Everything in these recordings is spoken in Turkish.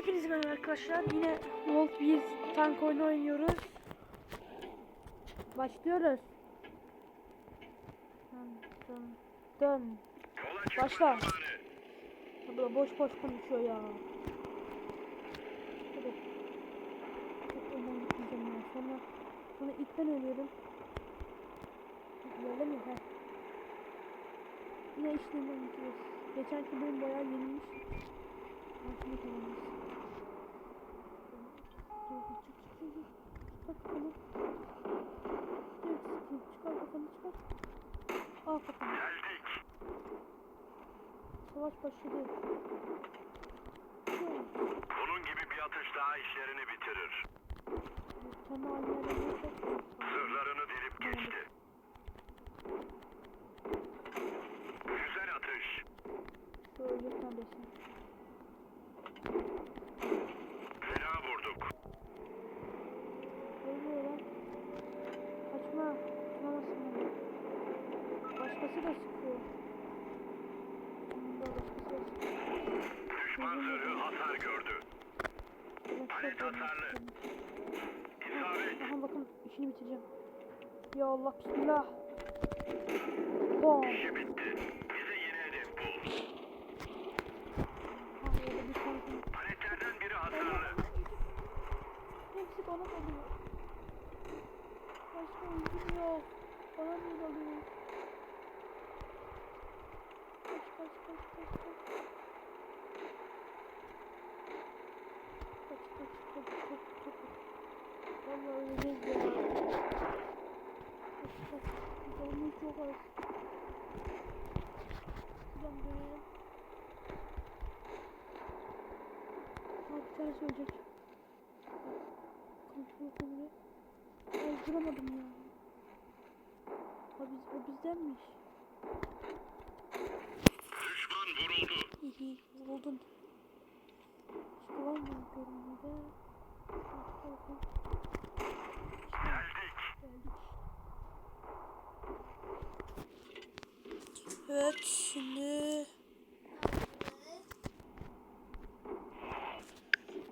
Hepinize merhaba arkadaşlar. Yine Wolf 1 tank oyunu oynuyoruz. Başlıyoruz. Dön, dön, dön. Başla. Abla boş boş konuşuyor ya. Hadi. Çok önden gitmeyeceğim ya. Sonra, sonra ilk ben ölüyorum. Öyle mi? Heh. Yine işlerinden gidiyoruz. Geçenki bölüm bayağı yenilmiş. Altını kazanmış. Dur, dur, çık, çık, çık, çık. Çıkar kafanı. Çıkar, kafanı, çıkar. Al kafanı. Savaş başladı. Bunun gibi bir atış daha işlerini bitirir. Çok Zırhlarını delip geçti. Güzel atış. Şöyle kardeşim. Fena vurduk. Ölüyor lan. Kaçma. Tutamazsın beni. Başkası da sıkıyor. Sonunda başkası da sıkıyor. Düşman zırhı hasar gördü. Çok hasarlı. İsabet. Aha bakın işini bitireceğim. Ya Allah bismillah. Bom. İşi bitti. Bize yeni hedef bul. Tane. Paletlerden biri hasarlı. Hepsi bana kalıyor. Başka oyuncum yok. Bana niye alıyor? Kaç kaç kaç kaç kaç. Kaç kaç kaç kaç kaç. Vallahi öleceğiz ya. Kaç kaç. Can dönelim. Abi tane söyleyecek. Konuşma konuyu. Öldüramadım ya. O, biz, o bizdenmiş. Düşman vuruldu. İyi vuruldun. Başka var mı görünmede? Geldik. Geldik. Evet şimdi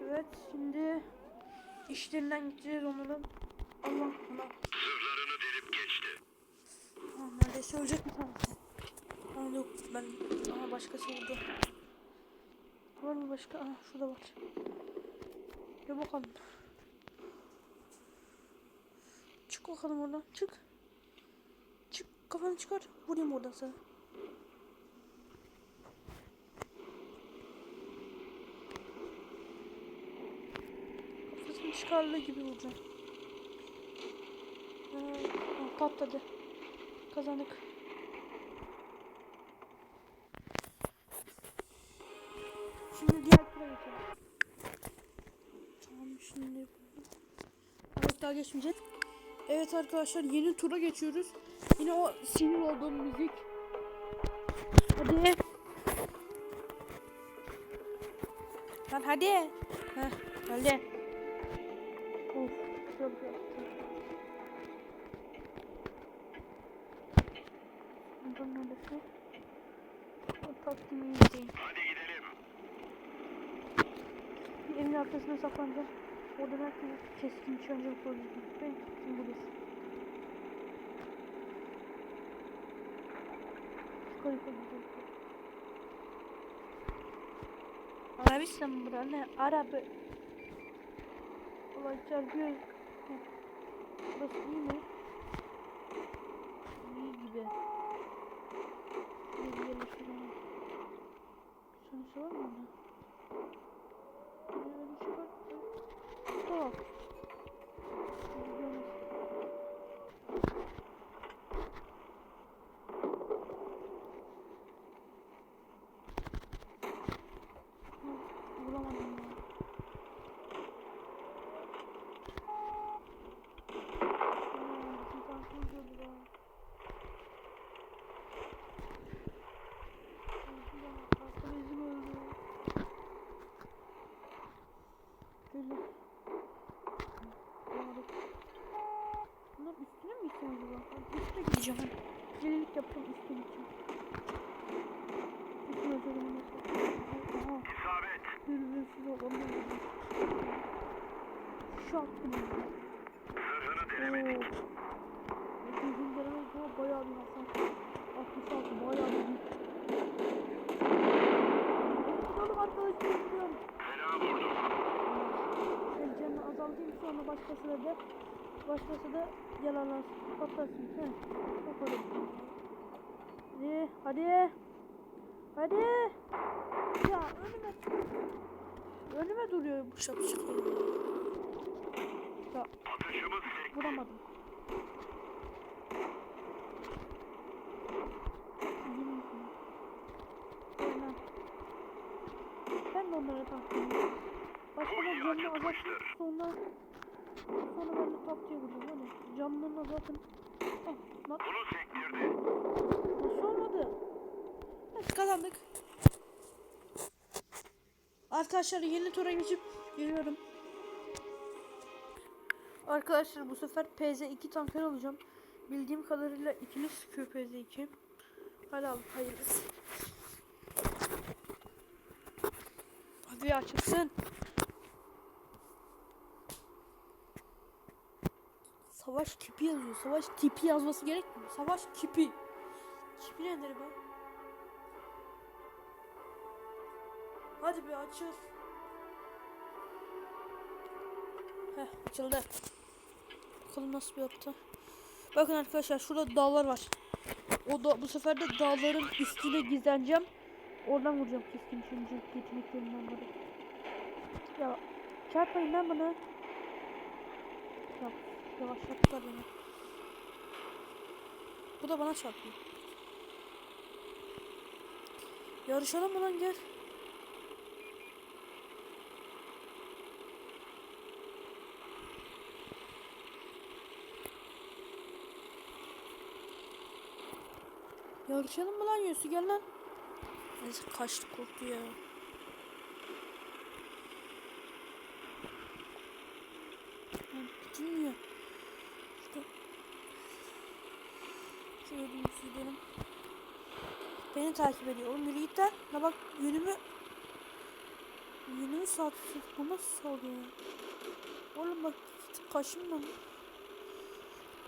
Evet şimdi işlerinden gideceğiz onların. Allah Allah. Zırhlarını delip geçti. Aa, neredeyse ölecek mi tanesi? Aa yok ben aha başkası oldu. Var mı başka? Aa şurada var. Gel bakalım. Çık bakalım oradan. Çık. Çık kafanı çıkar. Vurayım oradan sana. Çıkardığı gibi vuracağım. Aa, patladı. Kazandık. Şimdi diğer tura geçelim. Tamam şimdi. Evet daha geçmeyecek. Evet arkadaşlar yeni tura geçiyoruz. Yine o sinir olduğum müzik. Hadi. Lan hadi. Heh, geldi. Çok yaptım. Buradan neresi? O taktiğimi izleyin. Hadi gidelim. Evin arkasına saklanacağım. Oradan herkes keskin nişancılık olacak. Ben kim burası? Yukarı yukarı yukarı. Arabistan bura ne? Arabı. Ulan çarpıyor. Heh. Burası İyi gibi. Bir gidelim şuraya. Sonuçta var mı burada? Böyle çıkar. Tamam. Gidiyoruz. Hı, Bulamadım ya. Aa, bizim tankımız öldü ya. Tankım da- tankım bizim öldü. Böyle. Bulamadık. Bunlar üstüne mi gitsem acaba? Ben. Güzellik yapacağım üstüne gideceğim. Üstüne özelliğini nasıl? İsabet. Hırsız olamıyor. aşağı attım. onu. Zırhını denemedik. Gözüm denemez ama bayağı bir hasar. 66 bayağı bir büyük. Oğlum arkadaşlar gidiyorum. Fena vurdum. Ben canını azaltayım sonra başkası da başkası da yararlansın. Patlasın. He. Bakalım. Hadi. Hadi. Hadi. Ya önüme önüme duruyor bu şapşık. Ya vuramadım. Ben de onlara taktım. Başka da canını azaltıp sonra sonra ben de tatlıya vurdum. Hadi canlarına zaten ah, lan Bunu sektirdi. nasıl olmadı? Evet kazandık. Arkadaşlar yeni tura geçip geliyorum. Arkadaşlar bu sefer PZ2 tanker alacağım. Bildiğim kadarıyla ikimiz sıkıyor PZ2. Hadi al hayırlısı. Hadi açılsın. Savaş kipi yazıyor. Savaş tipi yazması gerekmiyor. Savaş kipi. Kipi nedir be? Hadi be açıl. Heh açıldı. Bakalım nasıl bir yaptı. Bakın arkadaşlar şurada dağlar var. O da bu sefer de dağların üstüne gizleneceğim. Oradan vuracağım keskin çünkü yeteneklerimden biri. Ya çarpmayın lan bana. Ya yavaşlattılar beni. Bu da bana çarpıyor. Yarışalım mı lan gel. Yarışalım mı lan Yusuf gel lan. Neyse kaçtı korktu ya. Lan Şöyle gidelim. Beni takip ediyor. Oğlum yürü git lan. La bak yönümü yönümü sağ tutuyor. Bu nasıl sağlıyor ya? Oğlum bak kaşınma.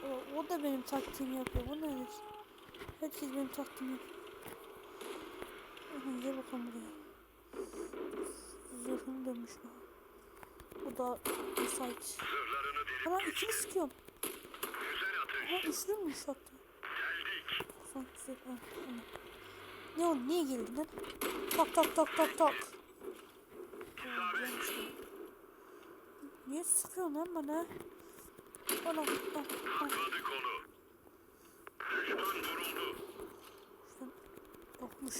O, o da benim taktiğimi yapıyor. Bu ne? Herkes benim taktiğimi yapıyor. Gel bakalım buraya. Zırhını dönmüş bu. Bu da müsait. Ama ikini sıkıyorum. Ha üçlüymüş hatta. Tamam. Ne oldu? Niye geldin lan? Tak tak tak tak tak. Niye sıkıyorsun lan bana? Bana bak bak. Atladık onu. Düşman vuruldu. Yokmuş.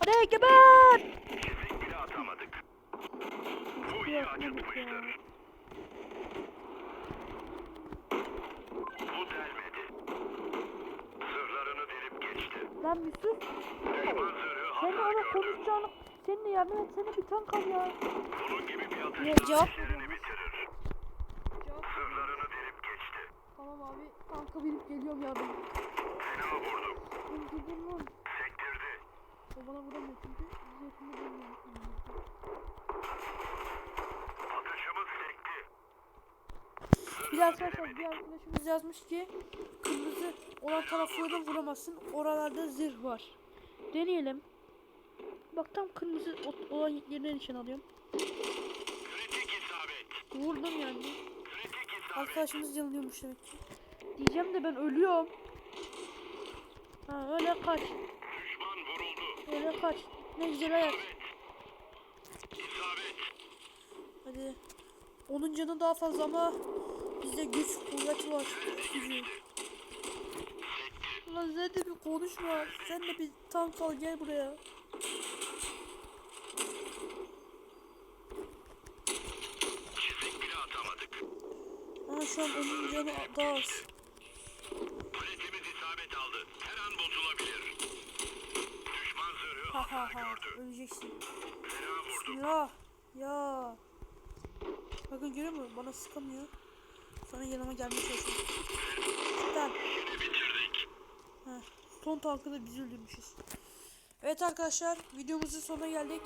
Hadi geber! Bile atamadık. Bu iyi acıtmıştır. Bu delmedi. Zırhlarını delip geçti. Lan bir sus. Sen de gördü. konuşacağını senin de yardım etsene bir tank al ya. Bunun gibi bir Ya, atış cevap işlerini bitirir. Zırhlarını delip geçti. Tamam abi tanka binip geliyorum yardım. Fena vurdum. Dur lan. Sektirdi. O bana vuramıyor çünkü zırhını dönüyor. Bir de arkadaşlar bir arkadaşımız yazmış ki kırmızı olan taraflardan vuramazsın. Oralarda zırh var. Deneyelim. Bak tam kırmızı olan yerine nişan alıyorum. Vurdum yani. Arkadaşımız yanılıyormuş demek ki. Diyeceğim de ben ölüyorum. Ha öyle kaç. Öyle kaç. Ne güzel. İsabet. Hadi. Onun canı daha fazla ama bizde güç kuvvet var. Gücü. Ulan sen de bir konuşma. Sen de bir tank al gel buraya. Ama şu an onun canı daha az. Paletimiz isabet aldı. Her an bozulabilir. Düşman zırhı Ha ha ha. gördü. Öleceksin. Fena vurdum. Ya. Ya. Bakın görüyor musun? Bana sıkamıyor. Sonra yanıma gelmeye çalışıyor. Bitirdik. Heh, son tankı da biz öldürmüşüz. Evet arkadaşlar videomuzun sonuna geldik.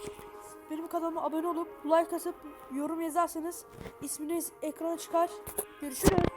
benim kanalıma abone olup like atıp yorum yazarsanız isminiz ekrana çıkar. Görüşürüz.